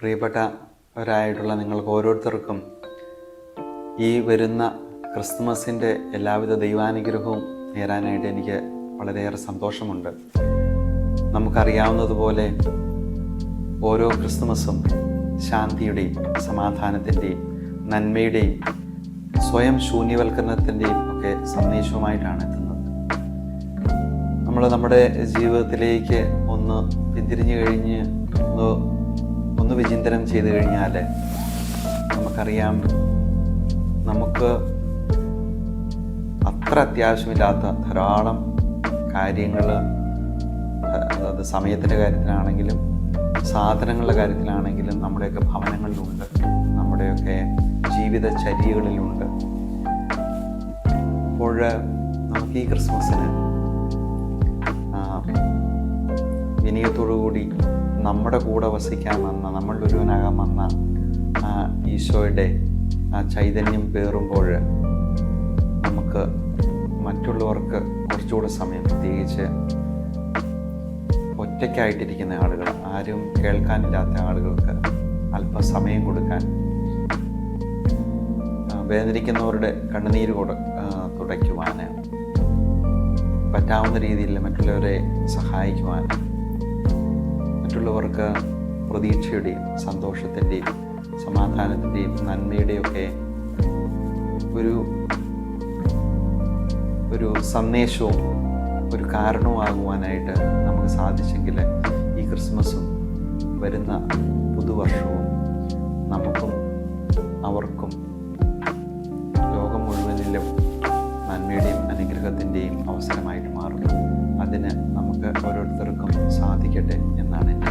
പ്രിയപ്പെട്ടവരായിട്ടുള്ള നിങ്ങൾക്ക് ഓരോരുത്തർക്കും ഈ വരുന്ന ക്രിസ്തുമസിന്റെ എല്ലാവിധ ദൈവാനുഗ്രഹവും നേരാനായിട്ട് എനിക്ക് വളരെയേറെ സന്തോഷമുണ്ട്. നമുക്കറിയാവുന്നതുപോലെ ഓരോ ക്രിസ്മസും ശാന്തിയുടെയും സമാധാനത്തിന്റെയും നന്മയുടെയും സ്വയം ശൂന്യവൽക്കരണത്തിന്റെയും ഒക്കെ സന്ദേശവുമായിട്ടാണ് എത്തുന്നത്. നമ്മൾ നമ്മുടെ ജീവിതത്തിലേക്ക് ഒന്ന് പിന്തിരിഞ്ഞു കഴിഞ്ഞ് ഒന്ന് ഒന്ന് വിചിന്തനം ചെയ്ത് കഴിഞ്ഞാൽ നമുക്കറിയാം നമുക്ക് അത്ര അത്യാവശ്യമില്ലാത്ത ധാരാളം കാര്യങ്ങൾ അത് സമയത്തിന്റെ കാര്യത്തിലാണെങ്കിലും സാധനങ്ങളുടെ കാര്യത്തിലാണെങ്കിലും നമ്മുടെയൊക്കെ ഭവനങ്ങളിലുണ്ട്. നമ്മുടെയൊക്കെ ജീവിതചര്യകളിലുണ്ട്. അപ്പോൾ നമുക്ക് ഈ ക്രിസ്മസിന് വിനയത്തോടു വിനയത്തോടുകൂടി നമ്മുടെ കൂടെ വസിക്കാമെന്ന നമ്മളുടെ ഒരുവനാകാമെന്ന ഈശോയുടെ ആ ചൈതന്യം പേറുമ്പോൾ നമുക്ക് മറ്റുള്ളവർക്ക് കുറച്ചുകൂടെ സമയം പ്രത്യേകിച്ച് ഒറ്റയ്ക്കായിട്ടിരിക്കുന്ന ആളുകൾ ആരും കേൾക്കാനില്ലാത്ത ആളുകൾക്ക് അല്പസമയം കൊടുക്കാൻ വേദനിക്കുന്നവരുടെ കണ്ണുനീര് കൊടു തുടയ്ക്കുവാൻ പറ്റാവുന്ന രീതിയിൽ മറ്റുള്ളവരെ സഹായിക്കുവാൻ മറ്റുള്ളവർക്ക് പ്രതീക്ഷയുടെയും സന്തോഷത്തിന്റെയും സമാധാനത്തിന്റെയും നന്മയുടെയും ഒക്കെ ഒരു ഒരു സന്ദേശവും ഒരു കാരണവുമാകുവാനായിട്ട് നമുക്ക് സാധിച്ചെങ്കിൽ ഈ ക്രിസ്മസും വരുന്ന പുതുവർഷവും നമുക്കും അവർക്കും ലോകം മുഴുവനിലും നന്മയുടെയും അനുഗ്രഹത്തിന്റെയും അവസരമായിട്ട് മാറും. അതിന് നമുക്ക് ഓരോരുത്തർക്കും സാധിക്കട്ടെ എന്നാണ് എന്റെ